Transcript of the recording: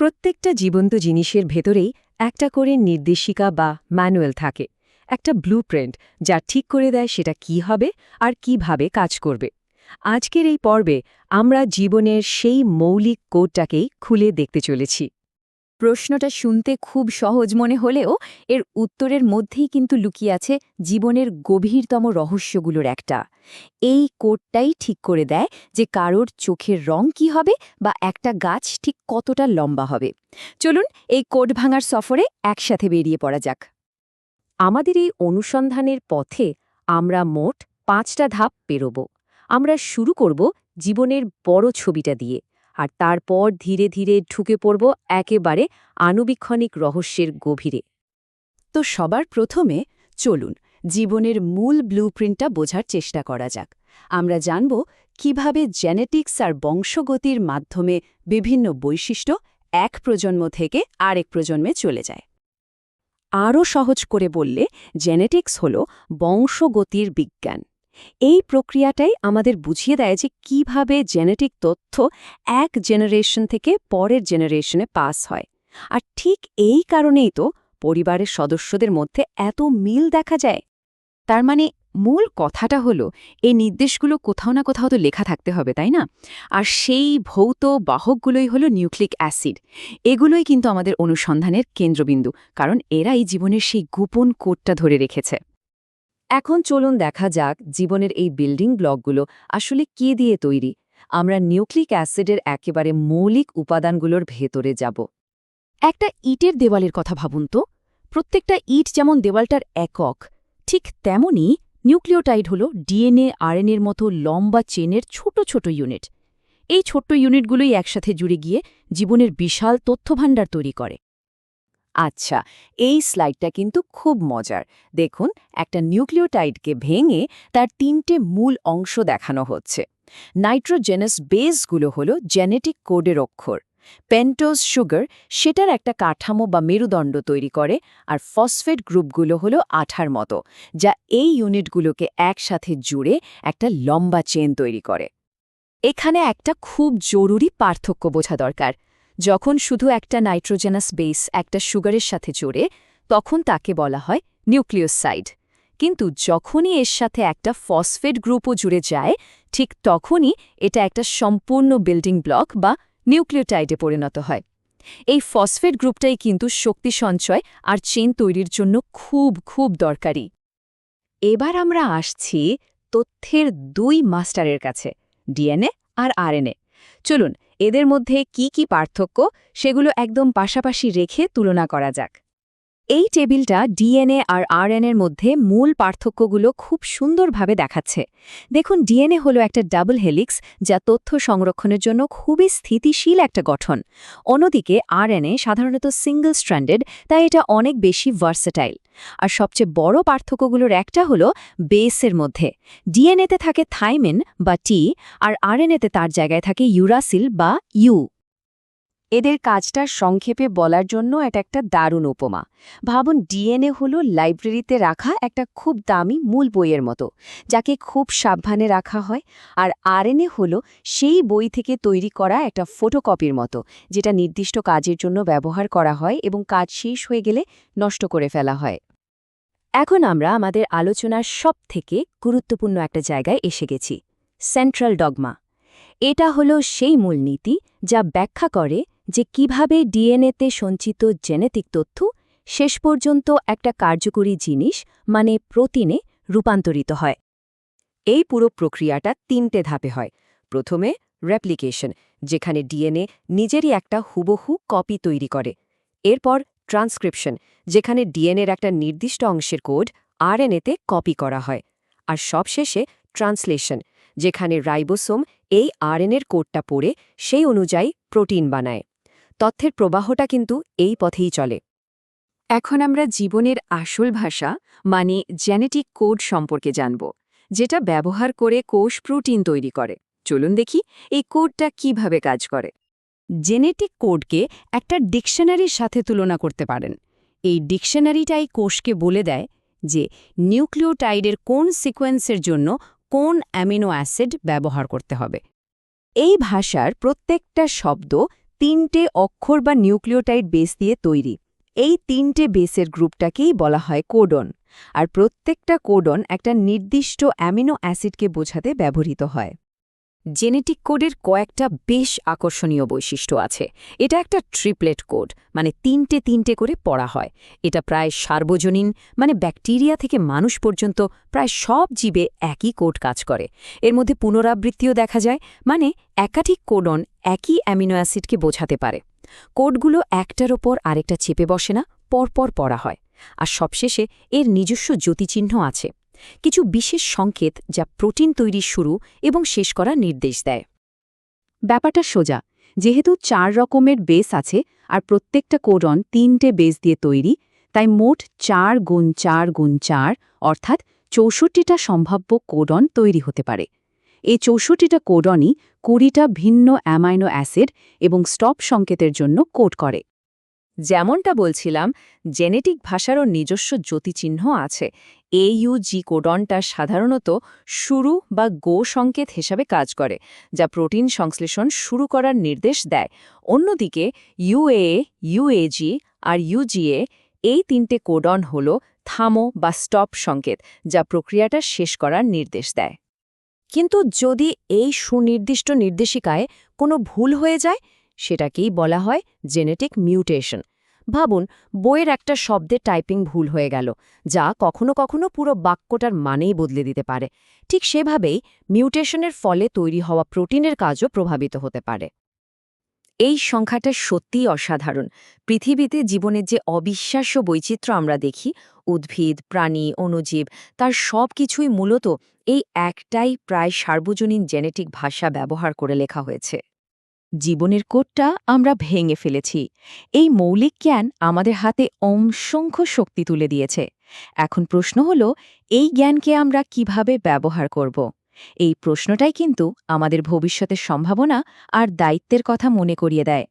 প্রত্যেকটা জীবন্ত জিনিসের ভেতরেই একটা করে নির্দেশিকা বা ম্যানুয়াল থাকে। একটা ব্লুপ্রিন্ট যা ঠিক করে দেয় সেটা কি হবে আর কীভাবে কাজ করবে। আজকের এই পর্বে আমরা জীবনের সেই মৌলিক কোডটাকেই খুলে দেখতে চলেছি। প্রশ্নটা শুনতে খুব সহজ মনে হলেও এর উত্তরের মধ্যেই কিন্তু লুকিয়ে আছে জীবনের গভীরতম রহস্যগুলোর একটা। এই কোডটাই ঠিক করে দেয় যে কারোর চোখের রং কি হবে বা একটা গাছ ঠিক কতটা লম্বা হবে। চলুন এই কোড ভাঙার সফরে একসাথে বেরিয়ে পড়া যাক। আমাদের এই অনুসন্ধানের পথে আমরা মোট পাঁচটা ধাপ পেরোব। আমরা শুরু করব জীবনের বড় ছবিটা দিয়ে। আর তারপর ধীরে ধীরে ঢুকে পড়ব একেবারে আণুবীক্ষণিক রহস্যের গভীরে। তো সবার প্রথমে চলুন জীবনের মূল ব্লুপ্রিন্টটা বোঝার চেষ্টা করা যাক। আমরা জানব কীভাবে জেনেটিক্স আর বংশগতির মাধ্যমে বিভিন্ন বৈশিষ্ট্য এক প্রজন্ম থেকে আরেক প্রজন্মে চলে যায়। আরও সহজ করে বললে জেনেটিক্স হল বংশগতির বিজ্ঞান। এই প্রক্রিয়াটাই আমাদের বুঝিয়ে দেয় যে কীভাবে জেনেটিক তথ্য এক জেনারেশন থেকে পরের জেনারেশনে পাস হয়। আর ঠিক এই কারণেই তো পরিবারের সদস্যদের মধ্যে এত মিল দেখা যায়। তার মানে মূল কথাটা হলো, এই নির্দেশগুলো কোথাও না কোথাও তো লেখা থাকতে হবে, তাই না? আর সেই ভৌত বাহকগুলোই হলো নিউক্লিক অ্যাসিড। এগুলোই কিন্তু আমাদের অনুসন্ধানের কেন্দ্রবিন্দু, কারণ এরাই জীবনের সেই গোপন কোডটা ধরে রেখেছে। এখন চলুন দেখা যাক জীবনের এই বিল্ডিং ব্লকগুলো আসলে কি দিয়ে তৈরি। আমরা নিউক্লিক অ্যাসিডের একেবারে মৌলিক উপাদানগুলোর ভেতরে যাব। একটা ইটের দেওয়ালের কথা ভাবুন তো। প্রত্যেকটা ইট যেমন দেওয়ালটার একক, ঠিক তেমনই নিউক্লিওটাইড হল ডিএনএ, আরএনএর মতো লম্বা চেনের ছোট ছোট ইউনিট। এই ছোট্ট ইউনিটগুলোই একসাথে জুড়ে গিয়ে জীবনের বিশাল তথ্যভাণ্ডার তৈরি করে। আচ্ছা এই স্লাইডটা কিন্তু খুব মজার। দেখুন, একটা নিউক্লিওটাইডকে ভেঙে তার তিনটে মূল অংশ দেখানো হচ্ছে। নাইট্রোজেনাস বেসগুলো হল জেনেটিক কোডের অক্ষর। পেন্টোজ সুগার সেটার একটা কাঠামো বা মেরুদণ্ড তৈরি করে, আর ফসফেট গ্রুপগুলো হলো আঠার মতো, যা এই ইউনিটগুলোকে একসাথে জুড়ে একটা লম্বা চেন তৈরি করে। এখানে একটা খুব জরুরি পার্থক্য বোঝা দরকার। যখন শুধু একটা নাইট্রোজেনাস বেস একটা সুগারের সাথে জোড়ে, তখন তাকে বলা হয় নিউক্লিওসাইড। কিন্তু যখনই এর সাথে একটা ফসফেট গ্রুপও জুড়ে যায়, ঠিক তখনই এটা একটা সম্পূর্ণ বিল্ডিং ব্লক বা নিউক্লিওটাইডে পরিণত হয়। এই ফসফেট গ্রুপটাই কিন্তু শক্তি সঞ্চয় আর চেন তৈরির জন্য খুব খুব দরকারি। এবার আমরা আসছি তথ্যের দুই মাস্টারের কাছে, ডিএনএ আর আরএনএ। চলুন এদের মধ্যে কি কি পার্থক্য সেগুলো একদম পাশাপাশি রেখে তুলনা করা যাক। এই টেবিলটা ডিএনএ আর আরএনএর মধ্যে মূল পার্থক্যগুলো খুব সুন্দরভাবে দেখাচ্ছে। দেখুন, ডিএনএ হলো একটা ডাবল হেলিক্স যা তথ্য সংরক্ষণের জন্য খুবই স্থিতিশীল একটা গঠন। অন্যদিকে, আরএনএ সাধারণত সিঙ্গল স্ট্র্যান্ডেড, তাই এটা অনেক বেশি ভার্সেটাইল। আর সবচেয়ে বড় পার্থক্যগুলোর একটা হলো বেসের মধ্যে। ডিএনএতে থাকে থাইমিন বা টি, আর আরএনএতে তার জায়গায় থাকে ইউরাসিল বা ইউ। এদের কাজটা সংক্ষেপে বলার জন্য এটা একটা দারুণ উপমা। ভাবুন, ডিএনএ হলো লাইব্রেরিতে রাখা একটা খুব দামি মূল বইয়ের মতো, যাকে খুব সাবধানে রাখা হয়, আর আরএনএ হলো সেই বই থেকে তৈরি করা একটা ফটোকপির মতো, যেটা নির্দিষ্ট কাজের জন্য ব্যবহার করা হয় এবং কাজ শেষ হয়ে গেলে নষ্ট করে ফেলা হয়। এখন আমরা আমাদের আলোচনার সব থেকে গুরুত্বপূর্ণ একটা জায়গায় এসে গেছি, সেন্ট্রাল ডগমা। এটা হলো সেই মূলনীতি যা ব্যাখ্যা করে যে কীভাবে ডিএনএতে সঞ্চিত জেনেটিক তথ্য শেষ পর্যন্ত একটা কার্যকরী জিনিস মানে প্রোটিনে রূপান্তরিত হয়। এই পুরো প্রক্রিয়াটা তিনটে ধাপে হয়। প্রথমে রেপ্লিকেশন, যেখানে ডিএনএ নিজেরই একটা হুবহু কপি তৈরি করে। এরপর ট্রান্সক্রিপশন, যেখানে ডিএনএর একটা নির্দিষ্ট অংশের কোড আরএনএতে কপি করা হয়। আর সবশেষে ট্রান্সলেশন, যেখানে রাইবোসোম এই আরএনএর কোডটা পড়ে সেই অনুযায়ী প্রোটিন বানায়। তথ্যের প্রবাহটা কিন্তু এই পথেই চলে। এখন আমরা জীবনের আসল ভাষা মানে জেনেটিক কোড সম্পর্কে জানব, যেটা ব্যবহার করে কোষ প্রোটিন তৈরি করে। চলুন দেখি এই কোডটা কীভাবে কাজ করে। জেনেটিক কোডকে একটা ডিকশনারির সাথে তুলনা করতে পারেন। এই ডিকশনারিটাই কোষকে বলে দেয় যে নিউক্লিওটাইডের কোন সিকোয়েন্সের জন্য কোন অ্যামিনো অ্যাসিড ব্যবহার করতে হবে। এই ভাষার প্রত্যেকটা শব্দ তিনটে অক্ষর বা নিউক্লিওটাইড বেস দিয়ে তৈরি। এই তিনটে বেসের গ্রুপটাকেই বলা হয় কোডন। আর প্রত্যেকটা কোডন একটা নির্দিষ্ট অ্যামিনো অ্যাসিডকে বোঝাতে ব্যবহৃত হয়। জেনেটিক কোডের কয়েকটা বেশ আকর্ষণীয় বৈশিষ্ট্য আছে। এটা একটা ট্রিপলেট কোড মানে তিনটে তিনটে করে পড়া হয়। এটা প্রায় সার্বজনীন মানে ব্যাকটেরিয়া থেকে মানুষ পর্যন্ত প্রায় সব জীবে একই কোড কাজ করে। এর মধ্যে পুনরাবৃত্তিও দেখা যায় মানে একাধিক কোডন একই অ্যামিনো অ্যাসিডকে বোঝাতে পারে। কোডগুলো একটার ওপর আরেকটা চেপে বসে না, পরপর পড়া হয়। আর সবশেষে এর নিজস্ব জ্যোতিচিহ্ন আছে। কিছু বিশেষ সংকেত যা প্রোটিন তৈরির শুরু এবং শেষ করার নির্দেশ দেয়। ব্যাপারটা সোজা। যেহেতু চার রকমের বেস আছে আর প্রত্যেকটা কোডন তিনটে বেস দিয়ে তৈরি, তাই মোট চার গুণ চার গুণ চার অর্থাৎ চৌষট্টিটা সম্ভাব্য কোডন তৈরি হতে পারে। এই চৌষট্টিটা কোডনই কুড়িটা ভিন্ন অ্যামাইনো অ্যাসিড এবং স্টপ সংকেতের জন্য কোড করে। যেমনটা বলছিলাম, জেনেটিক ভাষারও নিজস্ব জ্যোতিচিহ্ন আছে। এইউজি কোডনটা সাধারণত শুরু বা গো সংকেত হিসাবে কাজ করে, যা প্রোটিন সংশ্লেষণ শুরু করার নির্দেশ দেয়। অন্যদিকে ইউএ ইউএজি আর ইউজিএ এই তিনটে কোডন হল থামো বা স্টপ সংকেত, যা প্রক্রিয়াটা শেষ করার নির্দেশ দেয়। কিন্তু যদি এই সুনির্দিষ্ট নির্দেশিকায় কোনো ভুল হয়ে যায়, সেটাকেই বলা হয় জেনেটিক মিউটেশন। ভাবুন, বইয়ের একটা শব্দে টাইপিং ভুল হয়ে গেল, যা কখনো কখনো পুরো বাক্যটার মানেই বদলে দিতে পারে। ঠিক সেভাবেই মিউটেশনের ফলে তৈরি হওয়া প্রোটিনের কাজও প্রভাবিত হতে পারে। এই সংখ্যাটা সত্যিই অসাধারণ। পৃথিবীতে জীবনের যে অবিশ্বাস্য বৈচিত্র্য আমরা দেখি, উদ্ভিদ, প্রাণী, অণুজীব, তার সব কিছুই মূলত এই একটাই প্রায় সার্বজনীন জেনেটিক ভাষা ব্যবহার করে লেখা হয়েছে। জীবনের কোটটা আমরা ভেঙে ফেলেছি। এই মৌলিক জ্ঞান আমাদের হাতে অংসংখ্য শক্তি তুলে দিয়েছে। এখন প্রশ্ন হল, এই জ্ঞানকে আমরা কীভাবে ব্যবহার করব? এই প্রশ্নটাই কিন্তু আমাদের ভবিষ্যতের সম্ভাবনা আর দায়িত্বের কথা মনে করিয়ে দেয়।